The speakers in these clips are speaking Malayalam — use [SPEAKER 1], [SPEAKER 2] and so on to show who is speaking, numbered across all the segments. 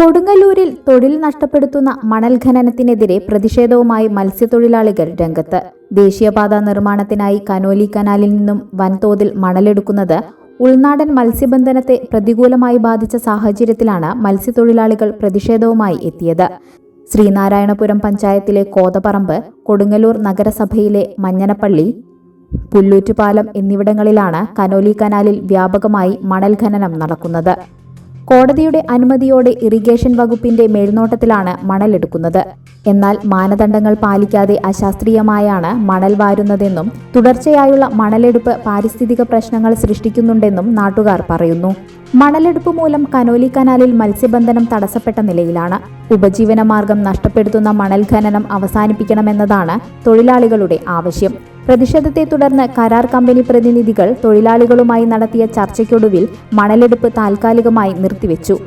[SPEAKER 1] കൊടുങ്ങല്ലൂരിൽ തൊഴിൽ നഷ്ടപ്പെടുത്തുന്ന മണൽ ഖനനത്തിനെതിരെ പ്രതിഷേധവുമായി മത്സ്യത്തൊഴിലാളികൾ രംഗത്ത്. ദേശീയപാതാ നിർമ്മാണത്തിനായി കനോലി കനാലിൽ നിന്നും വൻതോതിൽ മണലെടുക്കുന്നത് ഉൾനാടൻ മത്സ്യബന്ധനത്തെ പ്രതികൂലമായി ബാധിച്ച സാഹചര്യത്തിലാണ് മത്സ്യത്തൊഴിലാളികൾ പ്രതിഷേധവുമായി എത്തിയത്. ശ്രീനാരായണപുരം പഞ്ചായത്തിലെ കോതപറമ്പ് കൊടുങ്ങല്ലൂർ നഗരസഭയിലെ മഞ്ഞനപ്പള്ളി പുല്ലൂറ്റുപാലം എന്നിവിടങ്ങളിലാണ് കനോലി കനാലിൽ വ്യാപകമായി മണൽ ഖനനം നടക്കുന്നത്. കോടതിയുടെ അനുമതിയോടെ ഇറിഗേഷൻ വകുപ്പിന്റെ മേൽനോട്ടത്തിലാണ് മണലെടുക്കുന്നത്. എന്നാൽ മാനദണ്ഡങ്ങൾ പാലിക്കാതെ അശാസ്ത്രീയമായാണ് മണൽ വാരുന്നതെന്നും തുടർച്ചയായുള്ള മണലെടുപ്പ് പാരിസ്ഥിതിക പ്രശ്നങ്ങൾ സൃഷ്ടിക്കുന്നുണ്ടെന്നും നാട്ടുകാർ പറയുന്നു. മണലെടുപ്പ് മൂലം കനോലി കനാലിൽ മത്സ്യബന്ധനം തടസ്സപ്പെട്ട നിലയിലാണ്. ഉപജീവനമാർഗം നഷ്ടപ്പെടുത്തുന്ന മണൽ ഖനനം അവസാനിപ്പിക്കണമെന്നതാണ് തൊഴിലാളികളുടെ ആവശ്യം. പ്രതിഷേധത്തെ തുടർന്ന് കരാർ കമ്പനി പ്രതിനിധികൾ തൊഴിലാളികളുമായി നടത്തിയ ചർച്ചയ്ക്കൊടുവിൽ മണലെടുപ്പ് താൽക്കാലികമായി നിർത്തിവെച്ചു.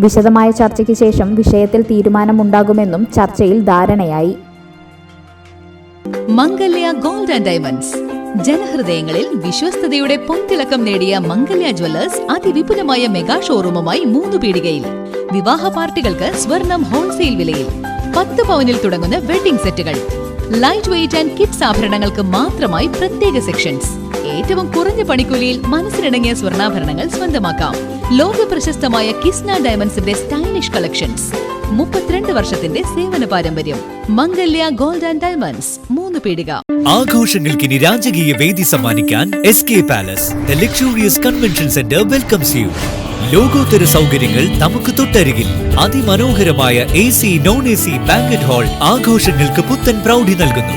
[SPEAKER 1] വിശദമായ ചർച്ചയ്ക്ക് ശേഷം വിഷയത്തിൽ തീരുമാനമുണ്ടാകുമെന്നും ചർച്ചയിൽ ധാരണയായി.
[SPEAKER 2] Mangalya gold and diamonds. ജനഹൃദയങ്ങളിൽ വിശ്വസ്തയുടെ പൊൻതിളക്കം നേടിയ മംഗല്യ ജ്വല്ലേഴ്സ് അതിവിപുലമായ മെഗാ ഷോറൂമുമായി മൂന്ന് പീടികയിൽ. വിവാഹ പാർട്ടികൾക്ക് സ്വർണം ഹോൾസെയിൽ വിലയിൽ. പത്ത് പവനിൽ തുടങ്ങുന്ന വെഡിംഗ് സെറ്റുകൾ. ലൈറ്റ് വെയിറ്റ് ആൻഡ് കിഡ്സ് ആഭരണങ്ങൾക്ക് മാത്രമായി പ്രത്യേക സെക്ഷൻസ് ഏറ്റവും കുറഞ്ഞ പണിക്കൂലിയിൽ മനസ്സിനിണങ്ങിയ സ്വർണാഭരണങ്ങൾ സ്വന്തമാക്കാം. ലോക പ്രശസ്തമായ കിസ്ന ഡയമണ്ട്സിന്റെ സ്റ്റൈലിഷ് കളക്ഷൻസ്. മുപ്പത്തിരണ്ട് വർഷത്തിന്റെ സേവന പാരമ്പര്യം. Mangalya gold and diamonds. മൂന്ന് പീടിക.
[SPEAKER 3] ആഘോഷങ്ങൾക്കിനി രാജകീയ വേദി സമ്മാനിക്കാൻ S K palace the luxurious convention centre welcomes you ലോകോത്തര സൗകര്യങ്ങൾ നമുക്ക് തൊട്ടരികിൽ. അതിമനോഹരമായ A C non A C banquet hall ആഘോഷങ്ങൾക്ക് പുത്തൻ പ്രൗഢി നൽകുന്നു.